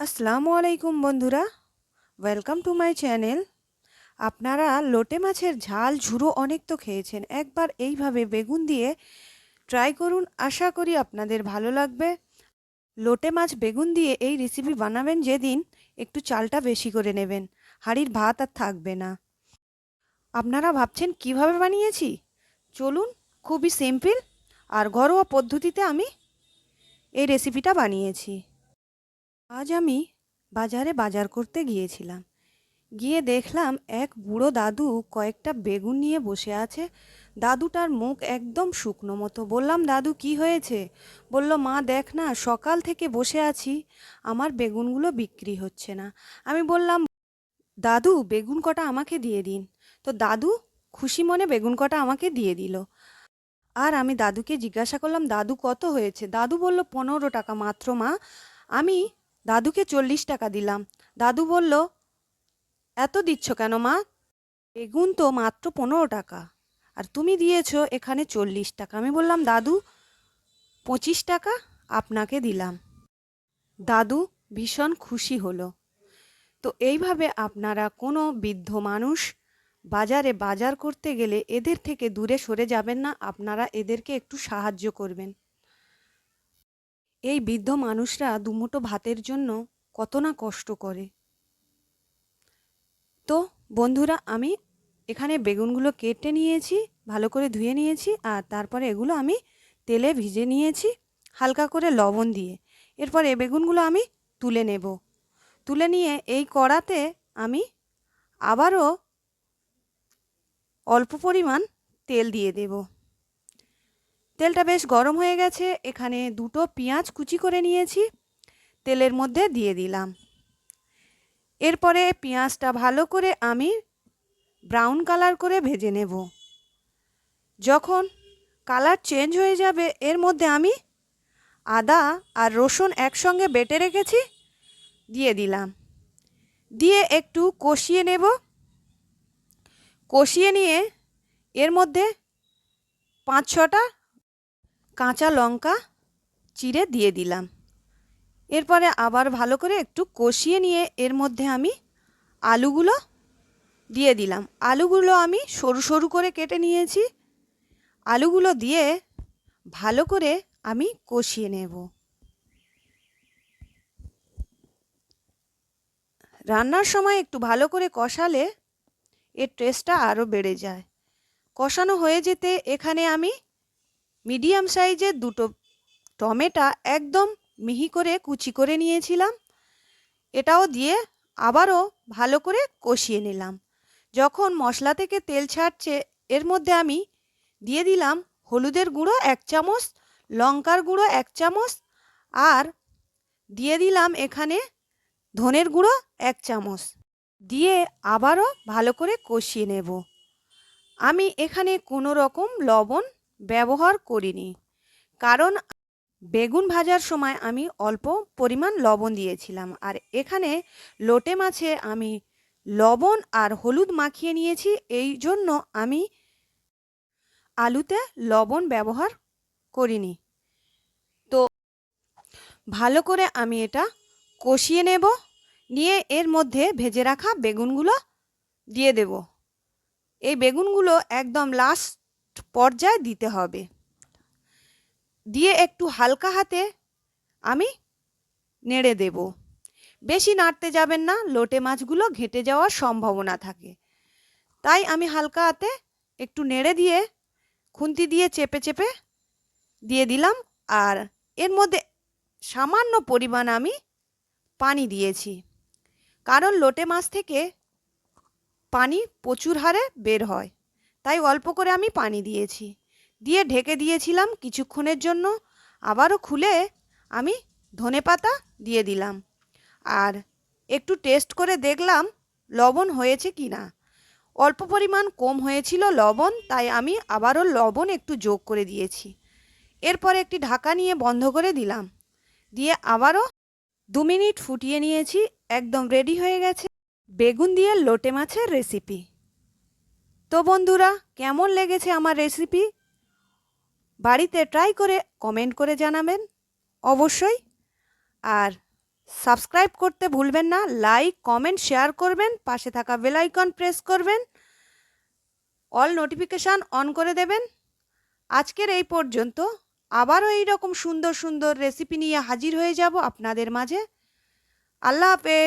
আসসালামু আলাইকুম বন্ধুরা। ওয়েলকাম টু মাই চ্যানেল আপনারা লোটে মাছের ঝাল ঝুড়ো অনেক তো খেয়েছেন। একবার এইভাবে বেগুন দিয়ে ট্রাই করুন। আশা করি আপনাদের ভালো লাগবে। লোটে মাছ বেগুন দিয়ে এই রেসিপি বানাবেন যেদিন একটু চালটা বেশি করে নেবেন। হাঁড়ির ভাত আর থাকবে না। আপনারা ভাবছেন, কীভাবে বানিয়েছি? চলুন, খুবই সিম্পল আর ঘরোয়া পদ্ধতিতে আমি এই রেসিপিটা বানিয়েছি। আজ আমি বাজারে বাজার করতে গিয়েছিলাম। গিয়ে দেখলাম এক বুড়ো দাদু কয়েকটা বেগুন নিয়ে বসে আছে। দাদুটার মুখ একদম শুকনো মতো। বললাম, দাদু, কি হয়েছে? বলল, মা, দেখ না, সকাল থেকে বসে আছি। আমার বেগুনগুলো বিক্রি হচ্ছে না। আমি বললাম, দাদু, বেগুন কটা আমাকে দিয়ে দিন। তো দাদু খুশি মনে বেগুন কটা আমাকে দিয়ে দিল। আর আমি দাদুকে জিজ্ঞাসা করলাম, দাদু, কত হয়েছে? দাদু বলল, পনেরো টাকা মাত্র মা। আমি দাদুকে চল্লিশ টাকা দিলাম। দাদু বলল, এত দিচ্ছ কেন মা? বেগুন তো মাত্র পনেরো টাকা। আর তুমি দিয়েছ এখানে চল্লিশ টাকা। আমি বললাম, দাদু, পঁচিশ টাকা আপনাকে দিলাম। দাদু ভীষণ খুশি হলো। তো এইভাবে আপনারা কোনো বৃদ্ধ মানুষ বাজারে বাজার করতে গেলে এদের থেকে দূরে সরে যাবেন না। আপনারা এদেরকে একটু সাহায্য করবেন। এই বৃদ্ধ মানুষরা দুমুঠো ভাতের জন্য কত না কষ্ট করে। তো বন্ধুরা, আমি এখানে বেগুনগুলো কেটে নিয়েছি, ভালো করে ধুয়ে নিয়েছি, আর তারপরে এগুলো আমি তেলে ভিজে নিয়েছি, হালকা করে লবণ দিয়ে। এরপর এ বেগুনগুলো আমি তুলে নেব। তুলে নিয়ে এই কড়াতে আমি আবারও অল্প পরিমাণ তেল দিয়ে দেবো। তেলটা বেশ গরম হয়ে গেছে, এখানে দুটো পেঁয়াজ কুচি করে নিয়েছি, তেলের মধ্যে দিয়ে দিলাম। এরপরে পেঁয়াজটা ভালো করে আমি ব্রাউন কালার করে ভেজে নেব। যখন কালার চেঞ্জ হয়ে যাবে, এর মধ্যে আমি আদা আর রসুন একসঙ্গে বেটে রেখেছি, দিয়ে দিলাম। দিয়ে একটু কষিয়ে নেব। কষিয়ে নিয়ে এর মধ্যে পাঁচ ছটা কাঁচা লঙ্কা চিড়ে দিয়ে দিলাম। এরপরে আবার ভালো করে একটু কষিয়ে নিয়ে এর মধ্যে আমি আলুগুলো দিয়ে দিলাম। আলুগুলো আমি সরু সরু করে কেটে নিয়েছি। আলুগুলো দিয়ে ভালো করে আমি কষিয়ে নেব। রান্নার সময় একটু ভালো করে কষালে এর টেস্টটা আরও বেড়ে যায়। কষানো হয়ে যেতে এখানে আমি মিডিয়াম সাইজের দুটো টমেটা একদম মিহি করে কুচি করে নিয়েছিলাম। এটাও দিয়ে আবারও ভালো করে কষিয়ে নিলাম। যখন মশলা থেকে তেল ছাড়ছে, এর মধ্যে আমি দিয়ে দিলাম হলুদের গুঁড়ো এক চামচ, লঙ্কার গুঁড়ো এক চামচ আর দিয়ে দিলাম এখানে ধনের গুঁড়ো এক চামচ। দিয়ে আবারও ভালো করে কষিয়ে নেব। আমি এখানে কোনো রকম লবণ ব্যবহার করিনি। কারণ বেগুন ভাজার সময় আমি অল্প পরিমাণ লবণ দিয়েছিলাম আর এখানে লোটে মাছে আমি লবণ আর হলুদ মাখিয়ে নিয়েছি। এই জন্য আমি আলুতে লবণ ব্যবহার করিনি। তো ভালো করে আমি এটা কষিয়ে নেব। নিয়ে এর মধ্যে ভেজে রাখা বেগুনগুলো দিয়ে দেব। এই বেগুনগুলো একদম লাস্ট পর্যায়ে দিতে হবে। দিয়ে একটু হালকা হাতে আমি নেড়ে দেব। বেশি নাড়তে যাবেন না, লোটে মাছগুলো ঘেঁটে যাওয়ার সম্ভাবনা থাকে। তাই আমি হালকা হাতে একটু নেড়ে দিয়ে খুন্তি দিয়ে চেপে চেপে দিয়ে দিলাম আর এর মধ্যে সামান্য পরিমাণ আমি পানি দিয়েছি। কারণ লোটে মাছ থেকে পানি প্রচুর হারে বের হয়। তাই অল্প করে আমি পানি দিয়েছি। দিয়ে ঢেকে দিয়েছিলাম কিছুক্ষণের জন্য। আবারও খুলে আমি ধনে পাতা দিয়ে দিলাম। আর একটু টেস্ট করে দেখলাম লবণ হয়েছে কি না। অল্প পরিমাণ কম হয়েছিল লবণ, তাই আমি আবারও লবণ একটু যোগ করে দিয়েছি। এরপর একটি ঢাকা নিয়ে বন্ধ করে দিলাম। দিয়ে আবারও দু মিনিট ফুটিয়ে নিয়েছি। একদম রেডি হয়ে গেছে বেগুন দিয়ে লোটে মাছের রেসিপি তো বন্ধুরা, কেমন লেগেছে আমার রেসিপি বাড়িতে ট্রাই করে কমেন্ট করে জানাবেন, অবশ্যই। আর সাবস্ক্রাইব করতে ভুলবেন না লাইক কমেন্ট শেয়ার করবেন, পাশে থাকা বেল আইকন প্রেস করবেন অল নোটিফিকেশান অন করে দেবেন। আজকের এই পর্যন্ত আবারও এই রকম সুন্দর সুন্দর রেসিপি নিয়ে হাজির হয়ে যাব আপনাদের মাঝে। আল্লাহ হাফেজ।